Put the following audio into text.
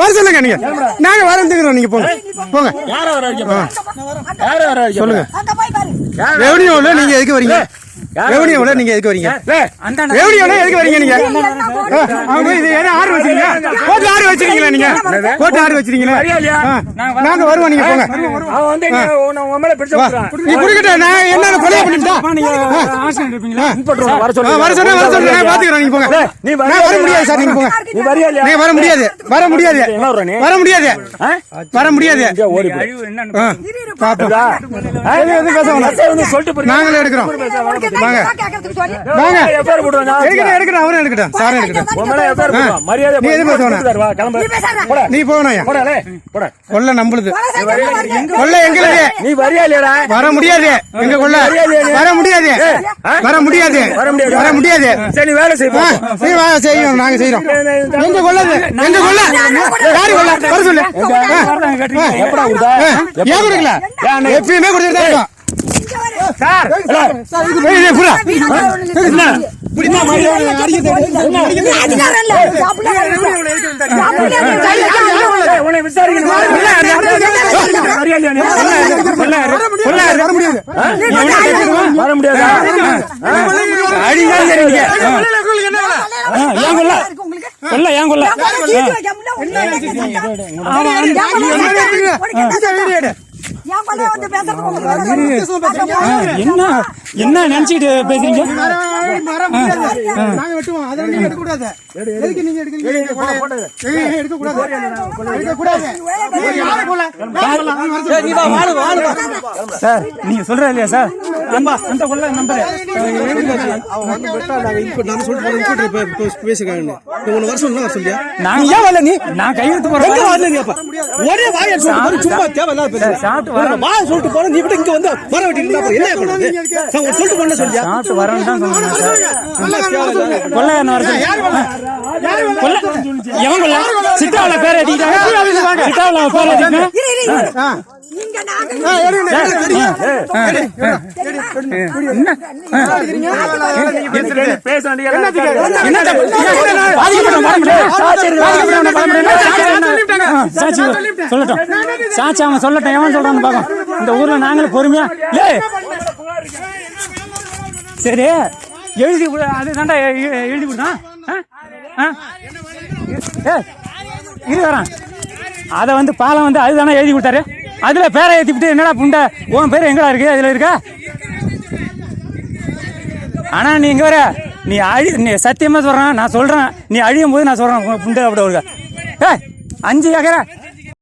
வர சொல்லுங்க நீங்க. நாங்க வரந்துக்கிறோம் நீங்க போங்க. போங்க. யார வர வைக்க வர சொல்லுங்க. அங்க போய் பாரு. ரெவன்யூல நீங்க எதுக்கு வரீங்க? நீங்க எதுக்கு வரீங்க ரெவன்யூல எதுக்கு வரீங்க நீங்க அவங்க இது ஆறு வச்சிருக்கீங்க கோர்ட் ஆறு வச்சிருக்கீங்களா நீங்க கோர்ட் ஆறு வச்சிருக்கீங்களா நாங்க வருவோம் நீங்க போங்க. நீ குடிக்கட்ட நான் என்ன கொலை பண்ணிட்டா வர சொல்லு. வர சொன்னா வர சொல்றேன் நான் பாத்துக்கிறேன் நீங்க போங்க நீ நான் வர முடியாது சார் நீங்க போங்க நீ வரியா இல்லையா? நீ வர முடியாது வர முடியாது? வர முடியாது? வர முடியாது. நாங்களே எடுக்கிறோம் வாங்க. வாங்க. எடுக்கட்டும் எடுக்கட்டும் அவரும் எடுக்கட்டும் சாரும் எடுக்கட்டும் உன் மேல எஃப்ஐஆர் போடுறேன். மரியாதை நீ எதுவும் பேச வேணாம். கொடுத்துட்டாரு. வா, கிளம்பு. நீ பேசாத. போடா. நீ போகணும் போடா, லே. போடா. கொல்ல நம்பளுது வர சொல்லுங்க. கொல்ல எங்களுக்கு நீ வரியா இல்லையாடா? வர முடியாது எங்க கொல்ல வர முடியாது வர முடியாது வர முடியாது. வர முடியாது சரி, வேலை செய் போ. ஆ, சரி, வா, செய்யும் நாங்க செய்யறோம் எங்க கொள்ளது எங்க கொல்ல யாரு கொல்ல வர சொல்லு ஆ, ஆ, எப்படா கொடுத்தா? ஆ, ஏன் கொடுக்கல எப்பயுமே கொடுத்துட்டு இருக்கோம். சார், வர முடியாது? கொல்ல, ஏன் கொல்ல? என்ன என்ன நினைச்சிட்டு பேசுறீங்க? நாங்க வெட்டுவோம் அதெல்லாம் நீங்க எடுக்க கூடாது எதுக்கு நீங்க எடுக்கிறீங்க நீங்க கொல்லைய? ஏய், எடுக்க கூடாது எடுக்க கூடாது நீங்க யாரை கொல்ல? சார் நீங்க சொல்ற இல்லையா சார் அந்த அந்த கொள்ள நம்பர் நான் ஏன் வரல நீ நான் கையெழுத்து போறேன் ஒரே வாயை சொல்லிட்டு சும்மா தேவையில்லாத பேசுற. சாப்பிட்டு வரேன் வாயை சொல்லிட்டு போற, நீ விட்டு இங்க வந்து வர வேண்டியது அப்புறம் என்ன? நான் உனக்கு சொல்லிட்டு போன சொல்லியா சாப்பிட்டு வரேன்னு தான் சொன்னேன் சார் கொள்ள என்ன வருது கொள்ள எவன் கொள்ள சிட்டாவில பேர் அடிக்கிறாங்க சிட்டாவில பேர் அடிக்கிறாங்க வர வர சொல்லட்டும் சாட்சி அவன் சொல்லட்டும் எவன் சொல்றான்னு பார்க்கும் இந்த ஊர்ல நாங்களும் பொறுமையா சரி எழுதி கொடு- அது தாண்டா எழுதி கொடுத்தான் ஆ? ஆ? வரேன். அதை வந்து பாலம் வந்து அதுதானே எழுதி கொடுத்தாரு. அதில் பேரை ஏற்றிவிட்டு என்னடா புண்டை? உன் பேர் எங்கடா இருக்கு? அதில் இருக்கா? ஆனால் நீ இங்கே வர. நீ அழி நீ சத்தியமாக சொல்கிறேன் நான் சொல்கிறேன் நீ அழியும் போது நான் சொல்கிறேன் புண்டை அப்படி வருக. ஏ அஞ்சு ஏக்கரா?